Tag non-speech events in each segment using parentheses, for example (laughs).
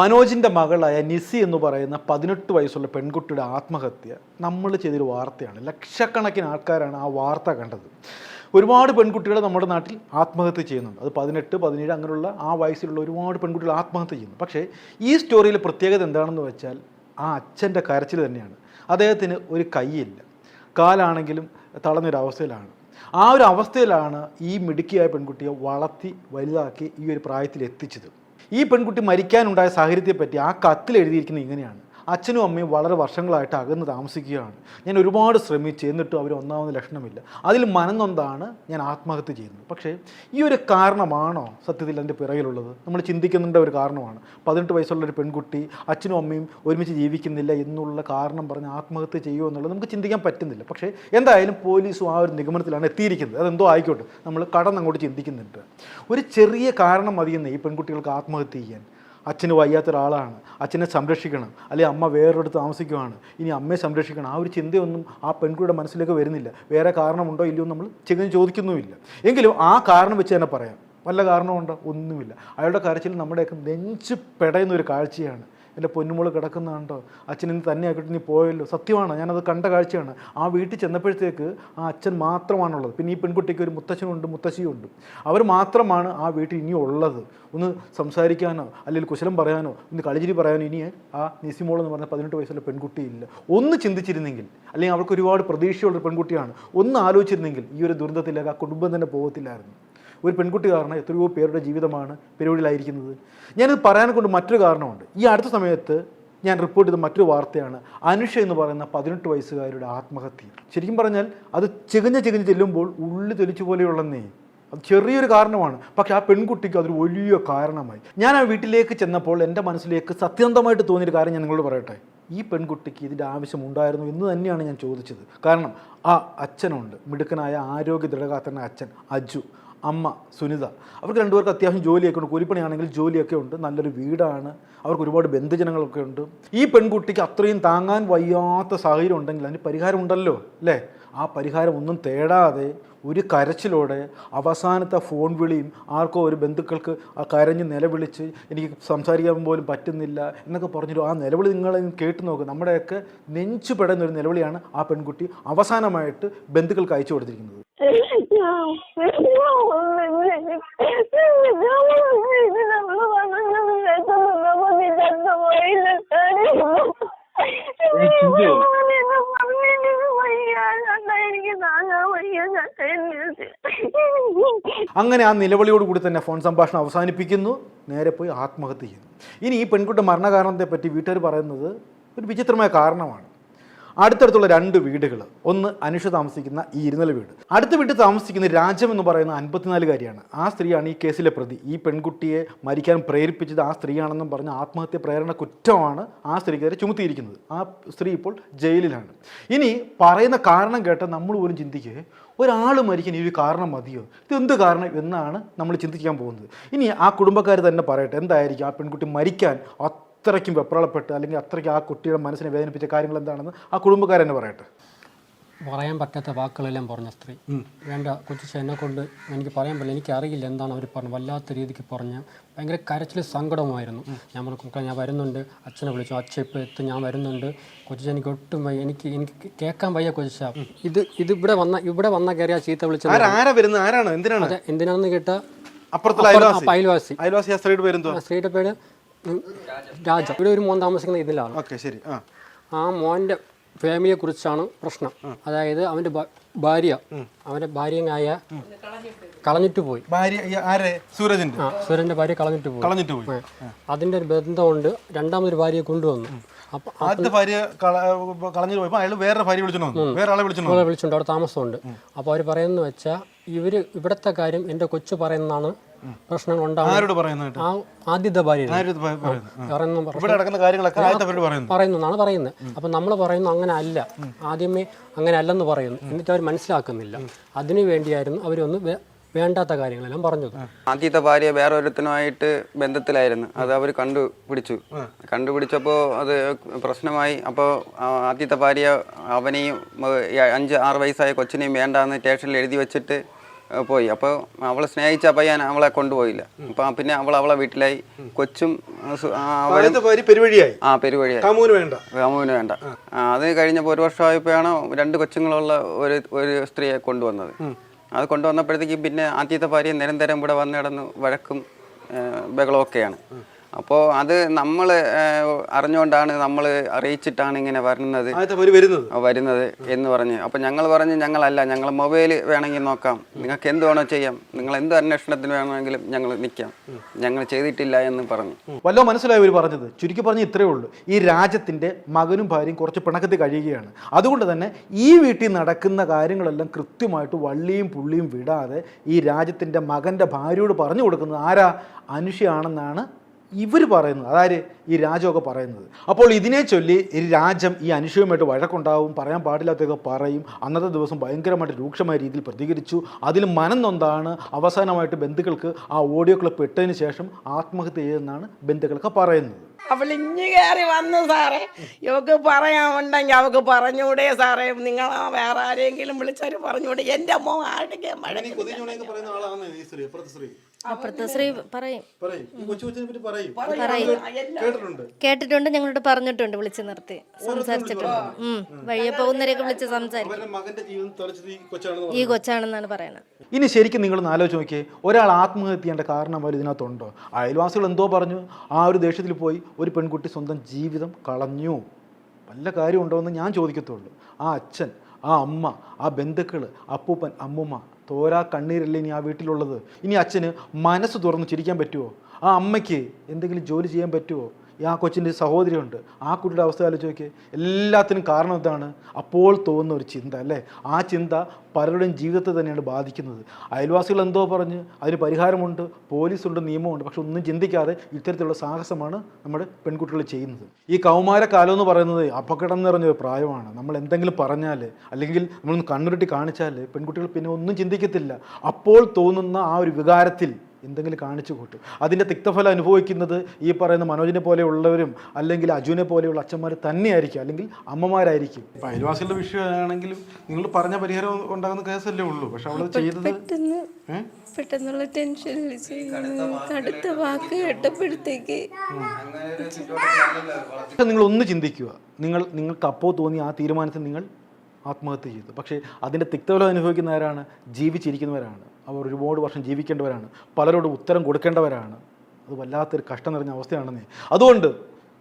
മനോജിന്റെ മകളായ നിസി എന്ന് പറയുന്ന പതിനെട്ട് വയസ്സുള്ള പെൺകുട്ടിയുടെ ആത്മഹത്യ നമ്മൾ ചെയ്തൊരു വാർത്തയാണ്. ലക്ഷക്കണക്കിന് ആൾക്കാരാണ് ആ വാർത്ത കണ്ടത്. ഒരുപാട് പെൺകുട്ടികൾ നമ്മുടെ നാട്ടിൽ ആത്മഹത്യ ചെയ്യുന്നുണ്ട്. അത് പതിനെട്ട് പതിനേഴ് അങ്ങനെയുള്ള ആ വയസ്സിലുള്ള ഒരുപാട് പെൺകുട്ടികൾ ആത്മഹത്യ ചെയ്യുന്നു. പക്ഷേ ഈ സ്റ്റോറിയിലെ പ്രത്യേകത എന്താണെന്ന് വെച്ചാൽ ആ അച്ഛന്റെ കരച്ചിൽ തന്നെയാണ്. അദ്ദേഹത്തിന് ഒരു കൈയില്ല. കാലാണെങ്കിലും തളർന്നൊരവസ്ഥയിലാണ് ആ ഒരു അവസ്ഥയിലാണ് ഈ മിടുക്കിയായ പെൺകുട്ടിയെ വളർത്തി വലുതാക്കി ഈ ഒരു പ്രായത്തിൽ എത്തിച്ചത്. ഈ പെൺകുട്ടി മരിക്കാനുണ്ടായ സാഹചര്യത്തെപ്പറ്റി ആ കത്തിൽ എഴുതിയിരിക്കുന്നത് ഇങ്ങനെയാണ്. അച്ഛനും അമ്മയും വളരെ വർഷങ്ങളായിട്ട് അകന്ന് താമസിക്കുകയാണ്. ഞാൻ ഒരുപാട് ശ്രമിച്ചു എന്നിട്ടും അവർ ഒന്നാമത് ലക്ഷണമില്ല. അതിൽ മനന്നൊന്നാണ് ഞാൻ ആത്മഹത്യ ചെയ്യുന്നത്. പക്ഷേ ഈ ഒരു കാരണമാണോ സത്യത്തിൽ എന്റെ പിറകിലുള്ളത്? നമ്മൾ ചിന്തിക്കുന്നുണ്ട ഒരു കാരണമാണ്. പതിനെട്ട് വയസ്സുള്ള ഒരു പെൺകുട്ടി അച്ഛനും അമ്മയും ഒരുമിച്ച് ജീവിക്കുന്നില്ല എന്നുള്ള കാരണം പറഞ്ഞ് ആത്മഹത്യ ചെയ്യുമോ എന്നുള്ളത് നമുക്ക് ചിന്തിക്കാൻ പറ്റുന്നില്ല. പക്ഷേ എന്തായാലും പോലീസും ആ ഒരു നിഗമനത്തിലാണ് എത്തിയിരിക്കുന്നത്. അതെന്തോ ആയിക്കോട്ടെ. നമ്മൾ കടന്നങ്ങോട്ട് ചിന്തിക്കുന്നുണ്ട്. ഒരു ചെറിയ കാരണം മതിയെന്ന് ഈ പെൺകുട്ടികൾക്ക് ആത്മഹത്യ ചെയ്യാൻ. അച്ഛന് വയ്യാത്ത ഒരാളാണ് അച്ഛനെ സംരക്ഷിക്കണം. അല്ലെങ്കിൽ അമ്മ വേറൊരിടത്ത് താമസിക്കുവാണ്. ഇനി അമ്മയെ സംരക്ഷിക്കണം. ആ ഒരു ചിന്തയൊന്നും ആ പെൺകുട്ടിയുടെ മനസ്സിലേക്ക് വരുന്നില്ല. വേറെ കാരണമുണ്ടോ ഇല്ലയോ നമ്മൾ ചികഞ്ഞ് ചോദിക്കുന്നുമില്ല. എങ്കിലും ആ കാരണം വെച്ച് തന്നെ പറയാം. വല്ല കാരണമുണ്ടോ? ഒന്നുമില്ല. അയാളുടെ കരച്ചിൽ നമ്മുടെയൊക്കെ നെഞ്ച് പെടയുന്ന ഒരു കാഴ്ചയാണ്. എന്റെ പൊന്നുമോൾ കിടക്കുന്നതാണ്ടോ അച്ഛൻ ഇന്ന് തന്നെ ആക്കിയിട്ട് നീ പോയല്ലോ. സത്യമാണ് ഞാനത് കണ്ട കാഴ്ചയാണ്. ആ വീട്ടിൽ ചെന്നപ്പോഴത്തേക്ക് ആ അച്ഛൻ മാത്രമാണുള്ളത്. പിന്നെ ഈ പെൺകുട്ടിക്ക് ഒരു മുത്തച്ഛനുണ്ട് മുത്തശ്ശിയുണ്ട്. അവർ മാത്രമാണ് ആ വീട്ടിൽ ഇനി ഉള്ളത്. ഒന്ന് സംസാരിക്കാനോ അല്ലെങ്കിൽ കുശലം പറയാനോ ഒന്ന് കളിചിരി പറയാനോ ഇനി ആ നിസിമോൾ എന്ന് പറഞ്ഞ പതിനെട്ട് വയസ്സുള്ള പെൺകുട്ടിയില്ല. ഒന്ന് ചിന്തിച്ചിരുന്നെങ്കിൽ അല്ലെങ്കിൽ അവൾക്ക് ഒരുപാട് പ്രതീക്ഷയുള്ള പെൺകുട്ടിയാണ് ഒന്ന് ആലോചിച്ചിരുന്നെങ്കിൽ ഈ ഒരു ദുരന്തത്തിലേക്ക് ആ കുടുംബം തന്നെ പോകത്തില്ലായിരുന്നു. ഒരു പെൺകുട്ടി കാരണം എത്രയോ പേരുടെ ജീവിതമാണ് പെരുവഴിയിലായിരിക്കുന്നത്. ഞാനിത് പറയാൻ കൊണ്ട് മറ്റൊരു കാരണമുണ്ട്. ഈ അടുത്ത സമയത്ത് ഞാൻ റിപ്പോർട്ട് ചെയ്ത മറ്റൊരു വാർത്തയാണ് അനുഷ എന്ന് പറയുന്ന പതിനെട്ട് വയസ്സുകാരുടെ ആത്മഹത്യ. ശരിക്കും പറഞ്ഞാൽ അത് ചികഞ്ഞ് ചികഞ്ഞ് ചെല്ലുമ്പോൾ ഉള്ളി തെളിച്ചു പോലെയുള്ളന്നേ. അത് ചെറിയൊരു കാരണമാണ്. പക്ഷെ ആ പെൺകുട്ടിക്ക് അതൊരു വലിയ കാരണമായി. ഞാൻ ആ വീട്ടിലേക്ക് ചെന്നപ്പോൾ എന്റെ മനസ്സിലേക്ക് സത്യന്തമായിട്ട് തോന്നിയൊരു കാര്യം ഞാൻ നിങ്ങളോട് പറയട്ടെ. ഈ പെൺകുട്ടിക്ക് ഇതിന്റെ ആവശ്യമുണ്ടായിരുന്നു എന്ന് തന്നെയാണ് ഞാൻ ചോദിച്ചത്. കാരണം ആ അച്ഛനുണ്ട്. മിടുക്കനായ ആരോഗ്യ ദൃഢഗാത്രനായ അച്ഛൻ അജു. അമ്മ സുനിത. അവർക്ക് രണ്ടുപേർക്ക് അത്യാവശ്യം ജോലിയൊക്കെ ഉണ്ട്. കൂലിപ്പണിയാണെങ്കിൽ ജോലിയൊക്കെ ഉണ്ട്. നല്ലൊരു വീടാണ്. അവർക്ക് ഒരുപാട് ബന്ധുജനങ്ങളൊക്കെ ഉണ്ട്. ഈ പെൺകുട്ടിക്ക് അത്രയും താങ്ങാൻ വയ്യാത്ത സാഹചര്യം ഉണ്ടെങ്കിൽ അതിന് പരിഹാരം ഉണ്ടല്ലോ അല്ലേ? ആ പരിഹാരം ഒന്നും തേടാതെ ഒരു കരച്ചിലോടെ അവസാനത്തെ ഫോൺ വിളിയും ആർക്കോ ഒരു ബന്ധുക്കൾക്ക് ആ കരഞ്ഞ് നിലവിളിച്ച് എനിക്ക് സംസാരിക്കാൻ പോലും പറ്റുന്നില്ല എന്നൊക്കെ പറഞ്ഞിട്ട് ആ നിലവിളി നിങ്ങൾ കേട്ട് നോക്കുക നമ്മുടെയൊക്കെ നെഞ്ചു പെടുന്ന ഒരു നിലവിളിയാണ് ആ പെൺകുട്ടി അവസാനമായിട്ട് ബന്ധുക്കൾക്ക് അയച്ചു കൊടുത്തിരിക്കുന്നത്. (laughs) അങ്ങനെ ആ നിലവിളിയോട് കൂടി തന്നെ ഫോൺ സംഭാഷണം അവസാനിപ്പിക്കുന്നു. നേരെ പോയി ആത്മഹത്യ ചെയ്യുന്നു. ഇനി ഈ പെൺകുട്ടി മരണകാരണത്തെ പറ്റി വീട്ടുകാർ പറയുന്നത് ഒരു വിചിത്രമായ കാരണമാണ്. അടുത്തടുത്തുള്ള രണ്ട് വീടുകൾ ഒന്ന് അനുഷ താമസിക്കുന്ന ഈ ഇരുന്നല വീട്. അടുത്ത വീട്ടിൽ താമസിക്കുന്ന രാജം എന്ന് പറയുന്ന അൻപത്തിനാലുകാരിയാണ് ആ സ്ത്രീയാണ് ഈ കേസിലെ പ്രതി. ഈ പെൺകുട്ടിയെ മരിക്കാൻ പ്രേരിപ്പിച്ചത് ആ സ്ത്രീയാണെന്നും പറഞ്ഞ് ആത്മഹത്യ പ്രേരണ കുറ്റമാണ് ആ സ്ത്രീക്കെതിരെ ചുമത്തിയിരിക്കുന്നത്. ആ സ്ത്രീ ഇപ്പോൾ ജയിലിലാണ്. ഇനി പറയുന്ന കാരണം കേട്ട നമ്മൾ പോലും ചിന്തിക്കുക ഒരാൾ മരിക്കാൻ ഈ ഒരു കാരണം മതിയോ? ഇത് എന്ത് കാരണം എന്നാണ് നമ്മൾ ചിന്തിക്കാൻ പോകുന്നത്. ഇനി ആ കുടുംബക്കാർ തന്നെ പറയട്ടെ എന്തായിരിക്കും ആ പെൺകുട്ടി മരിക്കാൻ അത്രയ്ക്കും വെപ്രാളപ്പെട്ട് അല്ലെങ്കിൽ അത്രയ്ക്ക് ആ കുട്ടിയുടെ മനസ്സിനെ വേദനിപ്പിച്ച കാര്യങ്ങൾ എന്താണെന്ന് ആ കുടുംബക്കാരെ തന്നെ പറയട്ടെ. പറയാൻ പറ്റാത്ത വാക്കുകളെല്ലാം പറഞ്ഞ സ്ത്രീ. വേണ്ട കൊച്ചു എന്നെ കൊണ്ട് എനിക്ക് പറയാൻ പറ്റില്ല. എനിക്കറിയില്ല എന്താണ് അവർ പറഞ്ഞു. വല്ലാത്ത രീതിക്ക് പറഞ്ഞ്. ഭയങ്കര കരച്ചിൽ സങ്കടമായിരുന്നു ഞാൻ പറഞ്ഞു ഞാൻ വരുന്നുണ്ട്. അച്ഛനെ വിളിച്ചു അച്ഛൻ ഇപ്പോൾ എത്തും ഞാൻ വരുന്നുണ്ട്. കൊച്ചു എനിക്ക് ഒട്ടും വയ്യ. എനിക്ക് എനിക്ക് കേൾക്കാൻ വയ്യ കൊച്ചിച്ച ഇത് ഇത് ഇവിടെ വന്ന ഇവിടെ വന്ന കയറി ആ ചീത്ത വിളിച്ചത് ആരാ വരുന്നത്? ആരാണ്? എന്തിനാണ്? എന്തിനാണെന്ന് കേട്ട അപ്പുറത്തുള്ള അപ്പുറത്ത് അയൽവാസി. അയൽവാസി. സ്ത്രീയുടെ പേര് രാജ. ഇവിടെ ഒരു മോൻ താമസിക്കുന്ന ഇതിലാണ്. ഓക്കെ ശരി. ആ. ആ മോന്റെ ഫാമിലിയെ കുറിച്ചാണ് പ്രശ്നം. അതായത് അവന്റെ ഭ- ഭാര്യ. അവന്റെ ഭാര്യയായ കളഞ്ഞിട്ട് പോയി. സൂരജിന്റെ? ആ ഭാര്യ കളഞ്ഞിട്ട് പോയി. കളഞ്ഞിട്ട് പോയി. അതിന്റെ ഒരു ബന്ധമുണ്ട്. രണ്ടാമതൊരു ഭാര്യയെ കൊണ്ടുവന്നു. അപ്പം ആദ്യത്തെ ഭാര്യ കളഞ്ഞിട്ട് അയാൾ വേറെ ഭാര്യ വിളിച്ചു വേറെ ആളെ വിളിച്ചു അവളെ വിളിച്ചുണ്ട് അവിടെ താമസമുണ്ട്. അപ്പോൾ അവർ പറയുന്നത് വെച്ചാൽ ഇവർ ഇവിടത്തെ കാര്യം എന്റെ കൊച്ചു പറയുന്നതാണ് പ്രശ്നങ്ങൾ ഉണ്ടാവും ആ ആദ്യത്തെ ഭാര്യ പറയുന്നതാണ് പറയുന്നത്? അപ്പം നമ്മൾ പറയുന്നു അങ്ങനെ അല്ല. ആദ്യമേ അങ്ങനെ അല്ലെന്ന് പറയുന്നു. എന്നിട്ട് അവർ മനസ്സിലാക്കുന്നില്ല. അതിനു വേണ്ടിയായിരുന്നു അവരൊന്ന് വേണ്ടാത്ത കാര്യങ്ങളെല്ലാം പറഞ്ഞത്. ആദ്യത്തെ ഭാര്യ വേറെ ഒരുത്തനുമായിട്ട് ബന്ധത്തിലായിരുന്നു. അത് അവർ കണ്ടുപിടിച്ചു. കണ്ടുപിടിച്ചപ്പോൾ അത് പ്രശ്നമായി. അപ്പോൾ ആദ്യത്തെ ഭാര്യ അവനെയും അഞ്ച് ആറ് വയസ്സായ കൊച്ചിനെയും വേണ്ടാന്ന് സ്റ്റേഷനിൽ എഴുതി വെച്ചിട്ട് പോയി. അപ്പോൾ അവളെ സ്നേഹിച്ച പയ്യൻ അവളെ കൊണ്ടുപോയില്ല. അപ്പം പിന്നെ അവൾ അവളെ വീട്ടിലായി. കൊച്ചും പെരുവഴിയായി? ആ പെരുവഴിയായി. കാമൂന് വേണ്ട. വേണ്ട. അത് കഴിഞ്ഞപ്പോൾ ഒരു വർഷമായപ്പോഴാണ് രണ്ട് കൊച്ചുങ്ങളുള്ള ഒരു ഒരു സ്ത്രീയെ കൊണ്ടുവന്നത്. അത് കൊണ്ടുവന്നപ്പോഴത്തേക്കും പിന്നെ ആദ്യത്തെ ഭാര്യ നിരന്തരം ഇവിടെ വന്നിടന്ന് വഴക്കും ബഹളമൊക്കെയാണ് അപ്പോൾ അത് നമ്മൾ അറിഞ്ഞുകൊണ്ടാണ് നമ്മൾ അറിയിച്ചിട്ടാണ് ഇങ്ങനെ വരുന്നത്. വരുന്നത്. എന്ന് പറഞ്ഞ്. അപ്പം ഞങ്ങൾ പറഞ്ഞ് ഞങ്ങളല്ല ഞങ്ങൾ മൊബൈൽ വേണമെങ്കിൽ നോക്കാം. നിങ്ങൾക്ക് എന്ത് വേണോ ചെയ്യാം. നിങ്ങൾ എന്ത് അന്വേഷണത്തിന് വേണമെങ്കിലും ഞങ്ങൾ നിൽക്കാം ഞങ്ങൾ ചെയ്തിട്ടില്ല എന്ന് പറഞ്ഞു. വല്ലോ മനസ്സിലായി ഒരു പറഞ്ഞത്. ചുരുക്കി പറഞ്ഞ് ഇത്രയേ ഉള്ളൂ. ഈ രാജ്യത്തിന്റെ മകനും ഭാര്യയും കുറച്ച് പിണക്കത്തിൽ കഴിയുകയാണ്. അതുകൊണ്ട് തന്നെ ഈ വീട്ടിൽ നടക്കുന്ന കാര്യങ്ങളെല്ലാം കൃത്യമായിട്ട് വള്ളിയും പുള്ളിയും വിടാതെ ഈ രാജ്യത്തിന്റെ മകന്റെ ഭാര്യയോട് പറഞ്ഞു കൊടുക്കുന്നത് ആരാ? അനുഷയാണെന്നാണ് ഇവർ പറയുന്നത് അതായത് ഈ രാജമൊക്കെ പറയുന്നത്. അപ്പോൾ ഇതിനെ ചൊല്ലി ഈ രാജ്യം ഈ അനുഷയുമായിട്ട് വഴക്കുണ്ടാവും പറയാൻ പാടില്ലാത്തതൊക്കെ പറയും. അന്നത്തെ ദിവസം ഭയങ്കരമായിട്ട് രൂക്ഷമായ രീതിയിൽ പ്രതികരിച്ചു. അതിൽ മനം നൊന്താണ് അവസാനമായിട്ട് ബന്ധുക്കൾക്ക് ആ ഓഡിയോ ക്ലിപ്പ് ഇട്ടതിന് ശേഷം ആത്മഹത്യ ചെയ്തെന്നാണ് ബന്ധുക്കളൊക്കെ പറയുന്നത്. അവൾ ഇഞ്ഞു കയറി വന്നു സാറേ ഇവക്ക് പറയാമുണ്ടെങ്കിൽ അവക്ക് പറഞ്ഞൂടെ സാറേ. നിങ്ങൾ വേറെ ആരെങ്കിലും വിളിച്ചാൽ പറഞ്ഞൂടെ എന്റെ അമ്മ ആരുടെ മഴ അപ്പുറത്തെ ശ്രീ പറയും. പറയും. പറയും. കേട്ടിട്ടുണ്ട്. കേട്ടിട്ടുണ്ട് ഞങ്ങളോട് പറഞ്ഞിട്ടുണ്ട് വിളിച്ചു നിർത്തി. സംസാരിച്ചിട്ടുണ്ട്. ഉം. വഴിയെ പോകുന്നവരെയൊക്കെ വിളിച്ച് സംസാരിക്കും. ഈ ഈ കൊച്ചാണെന്നാണ് പറയുന്നത് ഇനി ശരിക്കും നിങ്ങളൊന്ന് ആലോചിച്ച് നോക്കിയേ ഒരാൾ ആത്മഹത്യ ചെയ്യേണ്ട കാരണം വല്ല ഇതിനകത്തുണ്ടോ? അയൽവാസികൾ എന്തോ പറഞ്ഞു ആ ഒരു ദേഷ്യത്തിൽ പോയി ഒരു പെൺകുട്ടി സ്വന്തം ജീവിതം കളഞ്ഞു. വല്ല കാര്യമുണ്ടോ എന്ന് ഞാൻ ചോദിക്കത്തുള്ളൂ. ആ അച്ഛൻ ആ അമ്മ ആ ബന്ധുക്കൾ അപ്പൂപ്പൻ അമ്മുമ്മ തോരാ കണ്ണീരല്ലേ ഇനി ആ വീട്ടിലുള്ളത്? ഇനി അച്ഛന് മനസ്സ് തുറന്ന് ചിരിക്കാൻ പറ്റുമോ ആ അമ്മയ്ക്ക് എന്തെങ്കിലും ജോലി ചെയ്യാൻ പറ്റുമോ ആ കൊച്ചിന്റെ സഹോദരിയുണ്ട്. ആ കുട്ടിയുടെ അവസ്ഥ ആലോചിച്ച് നോക്കിയേ. എല്ലാത്തിനും കാരണം ഇതാണ്. അപ്പോൾ തോന്നുന്ന ഒരു ചിന്ത അല്ലേ? ആ ചിന്ത പലരുടെയും ജീവിതത്തെ തന്നെയാണ് ബാധിക്കുന്നത്. അയൽവാസികൾ എന്തോ പറഞ്ഞ് അതിന് പരിഹാരമുണ്ട് പോലീസുണ്ട് നിയമമുണ്ട് പക്ഷെ ഒന്നും ചിന്തിക്കാതെ ഇത്തരത്തിലുള്ള സാഹസമാണ് നമ്മുടെ പെൺകുട്ടികൾ ചെയ്യുന്നത്. ഈ കൗമാരക്കാലം എന്ന് പറയുന്നത് അപകടം നിറഞ്ഞ ഒരു പ്രായമാണ്. നമ്മൾ എന്തെങ്കിലും പറഞ്ഞാൽ അല്ലെങ്കിൽ നമ്മളൊന്ന് കണ്ണുരുട്ടി കാണിച്ചാൽ പെൺകുട്ടികൾ പിന്നെ ഒന്നും ചിന്തിക്കത്തില്ല. അപ്പോൾ തോന്നുന്ന ആ ഒരു വികാരത്തിൽ എന്തെങ്കിലും കാണിച്ചു കൂട്ടും. അതിന്റെ തിക്തഫലം അനുഭവിക്കുന്നത് ഈ പറയുന്ന മനോജിനെ പോലെയുള്ളവരും അല്ലെങ്കിൽ അജുവിനെ പോലെയുള്ള അച്ഛന്മാർ തന്നെയായിരിക്കും. അല്ലെങ്കിൽ അമ്മമാരായിരിക്കും. ഇപ്പം അയൽവാസികളുടെ വിഷയമാണെങ്കിലും നിങ്ങൾ പറഞ്ഞ പരിഹാരം ഉണ്ടാകുന്ന കേസല്ലേ ഉള്ളൂ. പക്ഷെ അവൾ ചെയ്തത് പെട്ടെന്ന് പെട്ടെന്നുള്ള ടെൻഷനിൽ അടുത്ത വാക്ക് കേട്ടപ്പോഴത്തേക്ക് പക്ഷെ നിങ്ങൾ ഒന്ന് ചിന്തിക്കുക. നിങ്ങൾ നിങ്ങൾക്ക് അപ്പോൾ തോന്നി ആ തീരുമാനത്തിൽ നിങ്ങൾ ആത്മഹത്യ ചെയ്തു. പക്ഷേ അതിന്റെ തിക്തവല അനുഭവിക്കുന്നവരാണ് ജീവിച്ചിരിക്കുന്നവരാണ്. അവർ ഒരുപാട് വർഷം ജീവിക്കേണ്ടവരാണ്. പലരോടും ഉത്തരം കൊടുക്കേണ്ടവരാണ്. അത് വല്ലാത്തൊരു കഷ്ടം നിറഞ്ഞ അവസ്ഥയാണെന്നേ. അതുകൊണ്ട്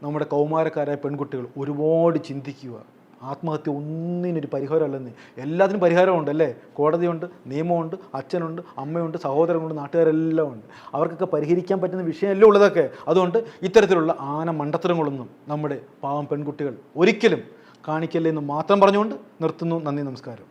നമ്മുടെ കൗമാരക്കാരായ പെൺകുട്ടികൾ ഒരുപാട് ചിന്തിക്കുക. ആത്മഹത്യ ഒന്നിനൊരു പരിഹാരമല്ലെന്ന്. എല്ലാത്തിനും പരിഹാരമുണ്ട് അല്ലേ? കോടതിയുണ്ട് നിയമമുണ്ട് അച്ഛനുണ്ട് അമ്മയുണ്ട് സഹോദരനുണ്ട് നാട്ടുകാരെല്ലാം ഉണ്ട്. അവർക്കൊക്കെ പരിഹരിക്കാൻ പറ്റുന്ന വിഷയമല്ലേ ഉള്ളതൊക്കെ. അതുകൊണ്ട് ഇത്തരത്തിലുള്ള ആന മണ്ടത്തരങ്ങളൊന്നും നമ്മുടെ പാവം പെൺകുട്ടികൾ ഒരിക്കലും കാണിക്കല്ലേ എന്ന് മാത്രം പറഞ്ഞുകൊണ്ട് നിർത്തുന്നു. നന്ദി നമസ്കാരം.